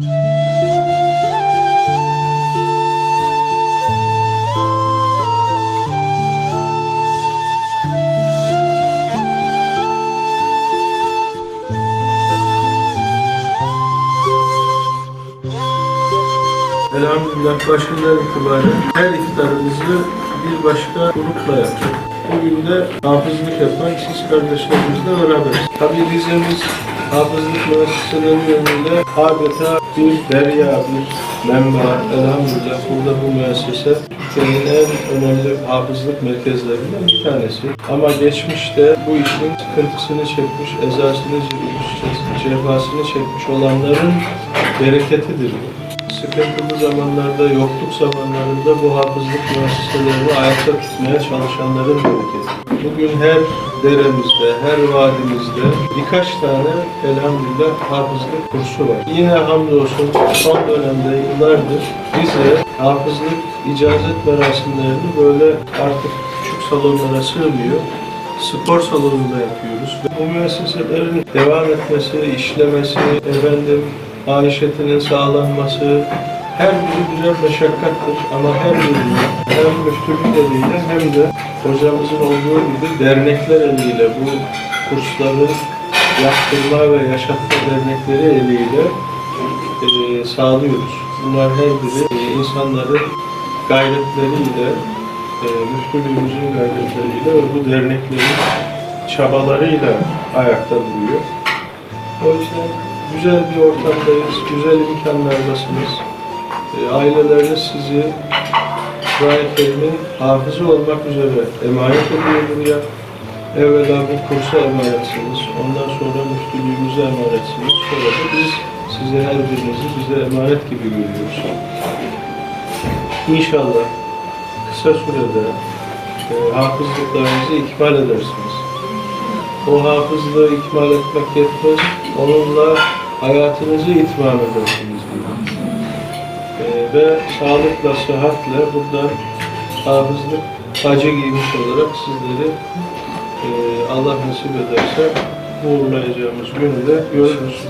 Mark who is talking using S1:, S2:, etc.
S1: Elhamdülillah başından itibaren her iftarımızı bir başka grupla yaptık. Bugün de hafızlık yapan siz kardeşlerimizle beraberiz. Tabii Rize'miz hafızlık müesseselerin önünde adeta bir derya, bir menba. Elhamdülillah burada bu müessese Türkiye'nin en önemli hafızlık merkezlerinden bir tanesi. Ama geçmişte bu işin sıkıntısını çekmiş, ezasını çekmiş, cefasını çekmiş olanların bereketidir bu sıkıntılı zamanlarda, yokluk zamanlarında bu hafızlık müesseselerini ayakta tutmaya çalışanların bereketi. Bugün her deremizde, her vadimizde birkaç tane elhamdülillah hafızlık kursu var. Yine hamdolsun son dönemde yıllardır bize hafızlık icazet merasimlerini böyle artık küçük salonlara sığmıyor spor salonunda yapıyoruz. Bu müesseselerin devam etmesi, işlemesi, efendim maişetinin sağlanması her biri birer meşakkattır ama her birine hem müftülük eliyle hem de hocamızın olduğu gibi dernekler eliyle bu kursları yaptırma ve yaşatma dernekleri eliyle e, sağlıyoruz. Bunlar her biri e, insanların gayretleriyle, e, müftülüğümüzün gayretleriyle ve bu derneklerin çabalarıyla ayakta duruyor. O yüzden güzel bir ortamdayız, güzel imkanlardasınız. E, aileleriniz sizi Kerim'in hafızı olmak üzere emanet ediyor buraya. Evvela bu kursa emanetsiniz, ondan sonra müftülüğümüze emanetsiniz. Sonra da biz size her birinizi bize emanet gibi görüyoruz. İnşallah kısa sürede e, hafızlıklarınızı ikmal edersiniz. O hafızlığı ikmal etmek yetmez, onunla hayatınızı itmam edersiniz. E, ve sağlıkla, sıhhatle buradan hafızlık tacı giymiş olarak sizleri e, Allah nasip ederse uğurlayacağımız günü de görürüz.